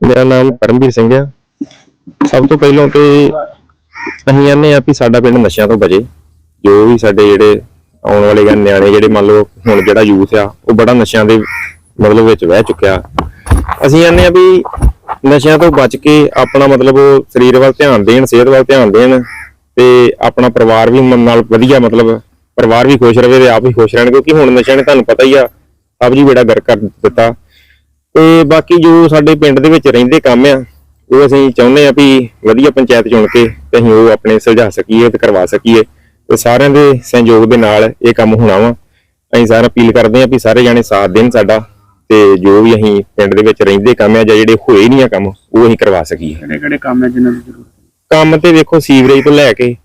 ਮੇਰਾ ਨਾਮ ਪਰਮਵੀਰ ਸਿੰਘ ਆ। ਸਭ ਤੋਂ ਪਹਿਲਾਂ ਤੇ ਅਸੀਂ ਕਹਿੰਦੇ ਆ ਵੀ ਸਾਡਾ ਪਿੰਡ ਨਸ਼ਿਆਂ ਤੋਂ ਬਚੇ। ਜੋ ਵੀ ਸਾਡੇ ਜਿਹੜੇ ਆਉਣ ਵਾਲੇ ਨਿਆਣੇ ਜਿਹੜੇ ਮੰਨ ਲਓ ਹੁਣ ਜਿਹੜਾ ਯੂਥ ਆ, ਉਹ ਬੜਾ ਨਸ਼ਿਆਂ ਦੇ ਮਤਲਬ ਵਿੱਚ ਵਹਿ ਚੁੱਕਿਆ। ਅਸੀਂ ਕਹਿੰਦੇ ਆ ਵੀ ਨਸ਼ਿਆਂ ਤੋਂ ਬਚ ਕੇ ਆਪਣਾ ਮਤਲਬ ਸਰੀਰ ਵੱਲ ਧਿਆਨ ਦੇਣ, ਸਿਹਤ ਵੱਲ ਧਿਆਨ ਦੇਣ ਤੇ ਆਪਣਾ ਪਰਿਵਾਰ ਵੀ ਮਨ ਨਾਲ ਵਧੀਆ ਮਤਲਬ ਪਰਿਵਾਰ ਵੀ ਖੁਸ਼ ਰਵੇ ਤੇ ਆਪ ਵੀ ਖੁਸ਼ ਰਹਿਣ ਕਿਉਂਕਿ ਹੁਣ ਨਸ਼ਿਆਂ ਨੇ ਤੁਹਾਨੂੰ ਪਤਾ ਹੀ ਆ, ਸਭ ਜੀ ਬੇੜਾ ਗਰ ਕਰ ਦਿੱਤਾ। ਤੇ ਬਾਕੀ ਜੋ ਸਾਡੇ ਪਿੰਡ ਦੇ ਵਿੱਚ ਰਹਿੰਦੇ ਕੰਮ ਆ, ਉਹ ਅਸੀਂ ਚਾਹੁੰਦੇ ਆ ਵੀ ਵਧੀਆ ਪੰਚਾਇਤ ਚੁਣ ਕੇ ਤੇ ਅਸੀਂ ਉਹ ਆਪਣੇ ਸੁਲਝਾ ਸਕੀਏ ਤੇ ਕਰਵਾ ਸਕੀਏ ਤੇ ਸਾਰਿਆਂ ਦੇ ਸਹਿਯੋਗ ਦੇ ਨਾਲ ਇਹ ਕੰਮ ਹੋਣਾ ਵਾ। ਅਸੀਂ ਸਾਰਾ ਅਪੀਲ ਕਰਦੇ ਆ ਵੀ ਸਾਰੇ ਜਾਣੇ ਸਾਥ ਦੇਣ ਸਾਡਾ। ਤੇ ਜੋ ਵੀ ਅਸੀਂ ਪਿੰਡ ਦੇ ਵਿੱਚ ਰਹਿੰਦੇ ਕੰਮ ਆ ਜਾਂ ਜਿਹੜੇ ਹੋਏ ਨਹੀਂ ਆ ਕੰਮ ਉਹ ਅਸੀਂ ਕਰਵਾ ਸਕੀਏ। ਕਿਹੜੇ ਕਿਹੜੇ ਕੰਮ ਹੈ ਜਿਨ੍ਹਾਂ ਦੀ ਜ਼ਰੂਰਤ ਹੈ? ਕੰਮ ਤੇ ਵੇਖੋ ਸੀਵਰੇਜ ਤੋਂ ਲੈ ਕੇ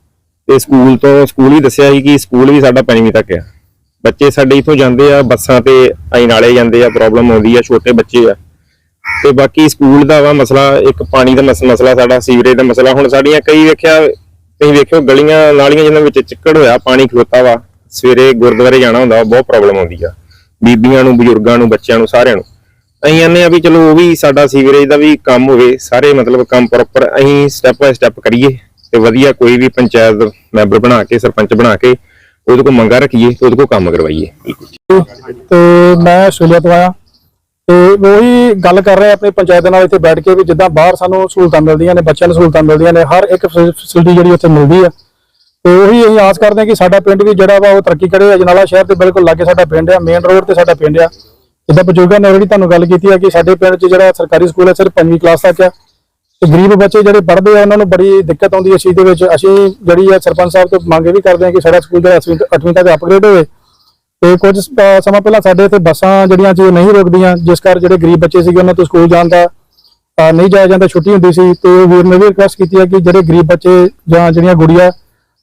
ਤੇ ਸਕੂਲ ਤੋਂ ਸਕੂਲ ਹੀ ਦੱਸਿਆ ਸੀ ਕਿ ਸਕੂਲ ਵੀ ਸਾਡਾ ਪੰਜਵੀਂ ਤੱਕ ਆ। ਬੱਚੇ ਸਾਡੇ ਇਥੋਂ ਜਾਂਦੇ ਆ ਬੱਸਾਂ ਤੇ ਅਸੀਂ ਨਾਲੇ ਜਾਂਦੇ ਆ ਪ੍ਰੋਬਲਮ ਆਉਂਦੀ ਆ ਛੋਟੇ ਬੱਚੇ ਆ। ਤੇ ਬਾਕੀ ਸਕੂਲ ਦਾ ਵਾ ਮਸਲਾ ਇੱਕ ਪਾਣੀ ਦਾ ਮਸ- ਮਸਲਾ ਸਾਡਾ ਸੀਵਰੇਜ ਦਾ ਮਸਲਾ। ਹੁਣ ਸਾਡੀਆਂ ਕਈ ਵੇਖਿਆ ਤੁਸੀਂ ਵੇਖਿਓ ਗਲੀਆਂ ਨਾਲੀਆਂ ਜਿਨ੍ਹਾਂ ਵਿੱਚ ਚਿੱਕੜ ਹੋਇਆ ਪਾਣੀ ਖਲੋਤਾ ਵਾ ਸਵੇਰੇ ਗੁਰਦੁਆਰੇ ਜਾਣਾ ਹੁੰਦਾ ਵਾ, ਬਹੁਤ ਪ੍ਰੋਬਲਮ ਆਉਂਦੀ ਆ। ਬੀਬੀਆਂ ਨੂੰ, ਬਜ਼ੁਰਗਾਂ ਨੂੰ, ਬੱਚਿਆਂ ਨੂੰ, ਸਾਰਿਆਂ ਨੂੰ। ਅਸੀਂ ਕਹਿੰਦੇ ਆ ਵੀ ਚਲੋ ਉਹ ਵੀ ਸਾਡਾ ਸੀਵਰੇਜ ਦਾ ਵੀ ਕੰਮ ਹੋਵੇ, ਸਾਰੇ ਮਤਲਬ ਕੰਮ ਪ੍ਰੋਪਰ ਅਸੀਂ ਸਟੈਪ ਬਾਏ ਸਟੈਪ ਕਰੀਏ ਤੇ ਵਧੀਆ ਕੋਈ ਵੀ ਪੰਚਾਇਤ ਮੈਂਬਰ ਬਣਾ ਕੇ, ਸਰਪੰਚ ਬਣਾ ਕੇ ਉਹਦੇ ਕੋਲ ਮੰਗਾ ਰੱਖੀਏ ਤੇ ਉਹਦੇ ਕੋਲ ਕੰਮ ਕਰਵਾਈਏ। ਤੇ ਮੈਂ ਆਸਟ੍ਰੇਲੀਆ ਤੋਂ ਆਇਆ ਤੇ ਉਹੀ ਗੱਲ ਕਰ ਰਹੇ ਆ ਪੰਚਾਇਤ ਨਾਲ ਇੱਥੇ ਬੈਠ ਕੇ ਵੀ ਜਿੱਦਾਂ ਬਾਹਰ ਸਾਨੂੰ ਸਹੂਲਤਾਂ ਮਿਲਦੀਆਂ ਨੇ, ਬੱਚਿਆਂ ਨੂੰ ਸਹੂਲਤਾਂ ਮਿਲਦੀਆਂ ਨੇ, ਹਰ ਇੱਕ ਫੈਸਿਲਿਟੀ ਜਿਹੜੀ ਉੱਥੇ ਮਿਲਦੀ ਆ। ਤੇ ਉਹੀ ਅਸੀਂ ਆਸ ਕਰਦੇ ਹਾਂ ਕਿ ਸਾਡਾ ਪਿੰਡ ਵੀ ਜਿਹੜਾ ਵਾ ਉਹ ਤਰੱਕੀ ਕਰੇ। ਅਜਨਾਲਾ ਸ਼ਹਿਰ ਦੇ ਬਿਲਕੁਲ ਲਾਗੇ ਸਾਡਾ ਪਿੰਡ ਆ ਮੇਨ ਰੋਡ ਤੇ ਸਾਡਾ ਪਿੰਡ ਆ। ਜਿੱਦਾਂ ਬਜ਼ੁਰਗਾਂ ਨੇ already ਤੁਹਾਨੂੰ ਗੱਲ ਕੀਤੀ ਆ ਕਿ ਸਾਡੇ ਪਿੰਡ 'ਚ ਜਿਹੜਾ ਸਰਕਾਰੀ ਸਕੂਲ ਹੈ ਸਿਰਫ ਪੰਜਵੀਂ ਕਲਾਸ ਤੱਕ ਆ। ਤੇ ਗਰੀਬ ਬੱਚੇ ਜਿਹੜੇ ਪੜ੍ਹਦੇ ਆ, ਉਹਨਾਂ ਨੂੰ ਬੜੀ ਦਿੱਕਤ ਆਉਂਦੀ ਹੈ ਇਸ ਚੀਜ਼ ਦੇ ਵਿੱਚ। ਅਸੀਂ ਜਿਹੜੀ ਆ ਸਰਪੰਚ ਸਾਹਿਬ ਤੋਂ ਮੰਗ ਇਹ ਵੀ ਕਰਦੇ ਹਾਂ ਕਿ ਸਾਡਾ ਸਕੂਲ ਜਿਹੜਾ 8ਵੀਂ ਤੱਕ ਅਪਗ੍ਰੇਡ ਹੋਵੇ। ਤੇ ਕੁਝ ਸਮਾਂ ਪਹਿਲਾਂ ਸਾਡੇ ਇੱਥੇ ਬੱਸਾਂ ਜਿਹੜੀਆਂ ਸੀ ਉਹ ਨਹੀਂ ਰੁਕਦੀਆਂ, ਜਿਸ ਕਾਰਨ ਜਿਹੜੇ ਗਰੀਬ ਬੱਚੇ ਸੀਗੇ ਉਹਨਾਂ ਤੋਂ ਸਕੂਲ ਜਾਣ ਦਾ ਨਹੀਂ ਜਾਇਆ ਜਾਂਦਾ, ਛੁੱਟੀ ਹੁੰਦੀ ਸੀ। ਤੇ ਵੀਰ ਨੇ ਵੀ ਰਿਕੁਐਸਟ ਕੀਤੀ ਹੈ ਕਿ ਜਿਹੜੇ ਗਰੀਬ ਬੱਚੇ ਜਾਂ ਜਿਹੜੀਆਂ ਗੁੜੀਆਂ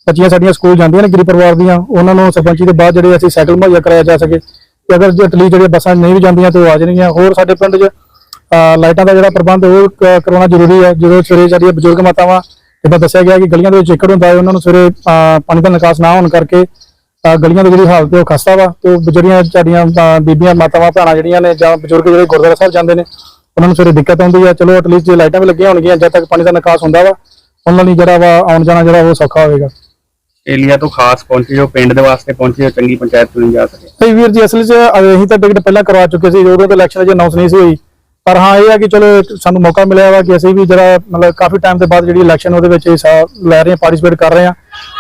ਬੱਚੀਆਂ ਸਾਡੀਆਂ ਸਕੂਲ ਜਾਂਦੀਆਂ ਨੇ ਗਰੀਬ ਪਰਿਵਾਰ ਦੀਆਂ, ਉਹਨਾਂ ਨੂੰ ਸਰਪੰਚੀ ਦੇ ਬਾਅਦ ਜਿਹੜੇ ਅਸੀਂ ਸਾਈਕਲ ਮੁਹੱਈਆ ਕਰਾਇਆ ਜਾ ਸਕੇ। ਤੇ ਅਗਰ ਜੇ ਇਟਲੀ ਜਿਹੜੀਆਂ ਬੱਸਾਂ ਨਹੀਂ ਵੀ ਜਾਂਦੀਆਂ ਤੇ ਉਹ ਆ ਜਾਣਗੀਆਂ। ਹੋਰ ਸਾਡੇ ਪਿੰਡ 'ਚ ਲਾਈਟਾਂ ਦਾ ਜਿਹੜਾ ਪ੍ਰਬੰਧ ਉਹ ਕ- ਕਰਵਾਉਣਾ ਜ਼ਰੂਰੀ ਹੈ। ਜਦੋਂ ਸਵੇਰੇ ਸਾਡੀਆਂ ਬਜ਼ੁਰਗ ਮਾਤਾਵਾਂ, ਜਿੱਦਾਂ ਦੱਸਿਆ ਗਿਆ ਕਿ ਗਲੀਆਂ ਦੇ ਵਿੱਚ ਚਿੱਕੜ ਹੁੰਦਾ ਹੈ, ਉਹਨਾਂ ਨੂੰ ਸਵੇਰੇ ਪਾਣੀ ਦਾ ਨਿਕਾਸ ਨਾ ਹੋਣ ਕਰਕੇ ਗਲੀਆਂ ਦੀ ਜਿਹੜੀ ਹਾਲਤ ਹੈ ਉਹ ਖਸਤਾ ਵਾ। ਤੇ ਜਿਹੜੀਆਂ ਸਾਡੀਆਂ ਬੀਬੀਆਂ, ਮਾਤਾਵਾਂ, ਭੈਣਾਂ ਜਿਹੜੀਆਂ ਨੇ ਜਾਂ ਬਜ਼ੁਰਗ ਜਿਹੜੇ ਗੁਰਦੁਆਰਾ ਸਾਹਿਬ ਜਾਂਦੇ ਨੇ, ਉਹਨਾਂ ਨੂੰ ਸਵੇਰੇ ਦਿੱਕਤ ਆਉਂਦੀ ਹੈ। ਚਲੋ ਅਟਲੀਸਟ ਜੇ ਲਾਈਟਾਂ ਵੀ ਲੱਗੀਆਂ ਹੋਣਗੀਆਂ, ਜਦ ਤੱਕ ਪਾਣੀ ਦਾ ਨਿਕਾਸ ਹੁੰਦਾ ਵਾ, ਉਹਨਾਂ ਲਈ ਜਿਹੜਾ ਵਾ ਆਉਣ ਜਾਣਾ ਜਿਹੜਾ ਉਹ ਸੌਖਾ ਹੋਵੇਗਾ। ਏਲੀਆ ਤੋਂ ਖਾਸ ਪਹੁੰਚੇ ਜੋ ਪਿੰਡ ਦੇ ਵਾਸਤੇ ਪਹੁੰਚੇ ਜੋ ਚੰਗੀ ਪੰਚਾਇਤ ਚੁਣੀ ਜਾ ਸਕੇ? ਸਹੀ ਵੀਰ ਜੀ, ਅਸਲ 'ਚ ਅਸੀਂ ਤਾਂ ਟਿਕਟ ਪਹਿਲਾਂ ਕਰਵਾ ਚੁੱਕੇ ਸੀ, ਉਦੋਂ ਤਾਂ ਇਲੈਕਸ਼ਨ ਅਜੇ ਅਨਾਉਂਸ ਨਹੀਂ ਸੀ ਹੋਈ। ਪਰ ਹਾਂ, ਇਹ ਆ ਕਿ ਚਲੋ, ਸਾਨੂੰ ਮੌਕਾ ਮਿਲਿਆ ਵਾ ਕਿ ਅਸੀਂ ਵੀ ਜਿਹੜਾ ਮਤਲਬ ਕਾਫੀ ਟਾਈਮ ਦੇ ਬਾਅਦ ਜਿਹੜੀ ਇਲੈਕਸ਼ਨ ਉਹਦੇ ਵਿੱਚ ਹਿੱਸਾ ਲੈ ਰਹੇ ਹਾਂ ਪਾਰਟਿਸਿਪੇਟ ਕਰ ਰਹੇ ਹਾਂ।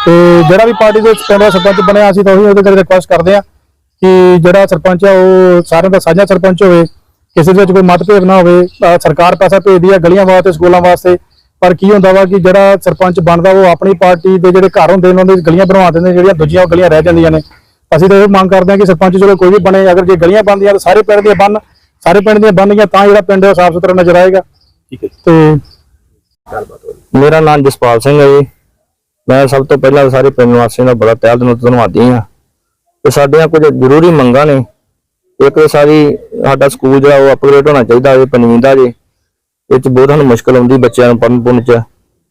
ਤੇ ਜਿਹੜਾ ਵੀ ਪਾਰਟੀ ਦੇ ਪਿੰਡ ਦਾ ਸਰਪੰਚ ਬਣਿਆ ਅਸੀਂ ਤਾਂ ਉਹੀ ਉਹਦੇ ਕਰਕੇ ਰਿਕੁਐਸਟ ਕਰਦੇ ਹਾਂ ਕਿ ਜਿਹੜਾ ਸਰਪੰਚ ਆ, ਉਹ ਸਾਰਿਆਂ ਦਾ ਸਾਂਝਾ ਸਰਪੰਚ ਹੋਵੇ, ਕਿਸੇ ਦੇ ਵਿੱਚ ਕੋਈ ਮਤਭੇਦ ਨਾ ਹੋਵੇ ਸਰਕਾਰ ਪੈਸਾ ਭੇਜਦੀ ਆ ਗਲੀਆਂ ਵਾਸਤੇ, ਸਕੂਲਾਂ ਵਾਸਤੇ ਪਰ ਕੀ ਹੁੰਦਾ ਵਾ ਕਿ ਜਿਹੜਾ ਸਰਪੰਚ ਬਣਦਾ ਉਹ ਆਪਣੀ ਪਾਰਟੀ ਦੇ ਜਿਹੜੇ ਘਰ ਹੁੰਦੇ ਉਹਨਾਂ ਦੀ ਗਲੀਆਂ ਬਣਵਾ ਦਿੰਦੇ ਜਿਹੜੀਆਂ ਦੂਜੀਆਂ ਗਲੀਆਂ ਰਹਿ ਜਾਂਦੀਆਂ ਨੇ। ਅਸੀਂ ਤਾਂ ਇਹ ਮੰਗ ਕਰਦੇ ਹਾਂ ਕਿ ਸਰਪੰਚ ਚਲੋ ਕੋਈ ਵੀ ਬਣੇ ਅਗਰ ਜੇ ਗਲੀਆਂ ਬਣਦੀਆਂ ਤਾਂ ਸਾਰੇ ਪਿੰਡ ਦੀਆਂ ਬਣ ਸਾਰੇ ਪਿੰਡ ਦੀਆਂ ਬਣਨੀਆਂ ਤਾਂ ਜਿਹੜਾ ਪਿੰਡ ਸਾਫ਼ ਸੁਥਰਾ ਨਜ਼ਰ ਆਏਗਾ। ਠੀਕ ਹੈ ਤੇ ਮੇਰਾ ਨਾਮ ਜਸਪਾਲ ਸਿੰਘ ਹੈ ਜੀ। ਮੈਂ ਸਭ ਤੋਂ ਪਹਿਲਾਂ ਸਾਰੇ ਪਿੰਡ ਵਾਸੀਆਂ ਦਾ ਬੜਾ ਤਹਿ ਦਿਲੋਂ ਧੰਨਵਾਦੀ ਹਾਂ। ਤੇ ਸਾਡੀਆਂ ਕੁਝ ਜ਼ਰੂਰੀ ਮੰਗਾਂ ਨੇ। ਇੱਕ ਤਾਂ ਸਾਡੀ ਸਾਡਾ ਸਕੂਲ ਜਿਹੜਾ ਉਹ ਅਪਗ੍ਰੇਡ ਹੋਣਾ ਚਾਹੀਦਾ ਹੈ ਪੰਜਵੀਂ ਦਾ ਜੀ। ਇਹ ਚ ਬਹੁਤ ਸਾਨੂੰ ਮੁਸ਼ਕਲ ਆਉਂਦੀ ਬੱਚਿਆਂ ਨੂੰ ਪੜਨ ਪੁੰਨ ਚ,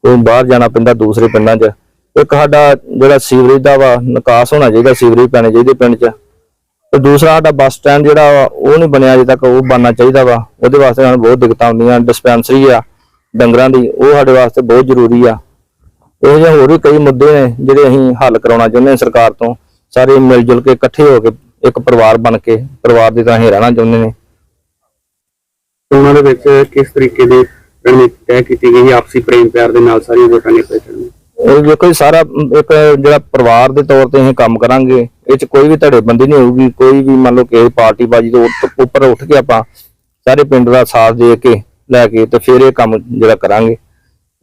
ਕੋਈ ਬਾਹਰ ਜਾਣਾ ਪੈਂਦਾ ਦੂਸਰੇ ਪਿੰਡਾਂ 'ਚ। ਇੱਕ ਸਾਡਾ ਜਿਹੜਾ ਸੀਵਰੇਜ ਦਾ ਵਾ, ਨਿਕਾਸ ਹੋਣਾ ਚਾਹੀਦਾ ਸੀਵਰੇਜ ਪੈਣੇ ਚਾਹੀਦੇ ਪਿੰਡ 'ਚ। ਤੇ ਦੂਸਰਾ ਸਾਡਾ ਬੱਸ ਸਟੈਂਡ ਜਿਹੜਾ ਵਾ, ਉਹ ਨਹੀਂ ਬਣਿਆ ਅਜੇ ਤੱਕ, ਉਹ ਬਣਨਾ ਚਾਹੀਦਾ ਵਾ। ਉਹਦੇ ਵਾਸਤੇ ਸਾਨੂੰ ਬਹੁਤ ਦਿੱਕਤਾਂ ਆਉਂਦੀਆਂ ਡਿਸਪੈਂਸਰੀ ਆ, ਡੰਗਰਾਂ ਦੀ, ਉਹ ਸਾਡੇ ਵਾਸਤੇ ਬਹੁਤ ਜ਼ਰੂਰੀ ਆ। ਇਹੋ ਜਿਹੇ ਹੋਰ ਵੀ ਕਈ ਮੁੱਦੇ ਨੇ, ਜਿਹੜੇ ਅਸੀਂ ਹੱਲ ਕਰਾਉਣਾ ਚਾਹੁੰਦੇ ਹਾਂ ਸਰਕਾਰ ਤੋਂ। ਸਾਰੇ ਮਿਲ ਜੁਲ ਕੇ ਇਕੱਠੇ ਹੋ ਕੇ ਇੱਕ ਪਰਿਵਾਰ ਬਣ ਕੇ, ਪਰਿਵਾਰ ਦੀ ਤਰ੍ਹਾਂ ਹੀ ਰਹਿਣਾ ਚਾਹੁੰਦੇ ਨੇ। ਉਹਨਾਂ ਦੇ ਵਿੱਚ ਕਿਸ ਤਰੀਕੇ ਦੀ ਰਣਨੀਤੀ ਤੈਅ ਕੀਤੀ ਗਈ ਹੈ? ਆਪਸੀ ਪ੍ਰੇਮ ਪਿਆਰ ਦੇ ਨਾਲ ਸਾਰੀਆਂ ਵੋਟਾਂ ਨੇ ਪਹੁੰਚਣ ਇਹ ਦੇਖੋ ਜੀ ਸਾਰਾ ਇੱਕ ਜਿਹੜਾ ਪਰਿਵਾਰ ਦੇ ਤੌਰ ਤੇ ਅਸੀਂ ਕੰਮ ਕਰਾਂਗੇ ਇਹ ਚ ਕੋਈ ਵੀ ਧੜੇਬੰਦੀ ਨਹੀਂ ਹੋਊਗੀ ਕੋਈ ਵੀ ਮੰਨ ਲਓ ਕਿ ਪਾਰਟੀ ਬਾਜੀ ਤੋਂ ਉੱਤ- ਉੱਪਰ ਉੱਠ ਕੇ ਆਪਾਂ ਸਾਰੇ ਪਿੰਡ ਦਾ ਸਾਥ ਦੇ ਕੇ ਲੈ ਕੇ ਤੇ ਫਿਰ ਇਹ ਕੰਮ ਜਿਹੜਾ ਕਰਾਂਗੇ।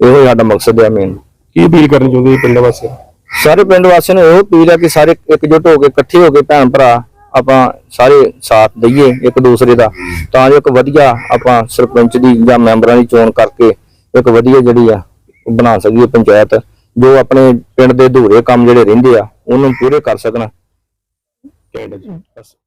ਇਹੋ ਹੀ ਸਾਡਾ ਮਕਸਦ ਹੈ ਮੇਨ ਕੀ ਅਪੀਲ ਕਰਨੀ ਚਾਹੁੰਦੇ ਪਿੰਡ ਵਾਸੀਆਂ ਸਾਰੇ ਪਿੰਡ ਵਾਸੀਆਂ ਨੂੰ ਇਹੋ ਅਪੀਲ ਹੈ ਕਿ ਸਾਰੇ ਇਕਜੁੱਟ ਹੋ ਕੇ ਇਕੱਠੇ ਹੋ ਕੇ ਭੈਣ ਭਰਾ ਆਪਾਂ ਸਾਰੇ ਸਾਥ ਦਈਏ ਇੱਕ ਦੂਸਰੇ ਦਾ, ਤਾਂ ਜੋ ਇੱਕ ਵਧੀਆ ਆਪਾਂ ਸਰਪੰਚ ਦੀ ਜਾਂ ਮੈਂਬਰਾਂ ਦੀ ਚੋਣ ਕਰਕੇ ਇੱਕ ਵਧੀਆ ਜਿਹੜੀ ਆ ਉਹ ਬਣਾ ਸਕੀਏ ਪੰਚਾਇਤ, ਜੋ ਆਪਣੇ ਪਿੰਡ ਦੇ ਅਧੂਰੇ ਕੰਮ ਜਿਹੜੇ ਰਹਿੰਦੇ ਆ, ਉਹਨੂੰ ਪੂਰੇ ਕਰ ਸਕਣ। ਪਿੰਡ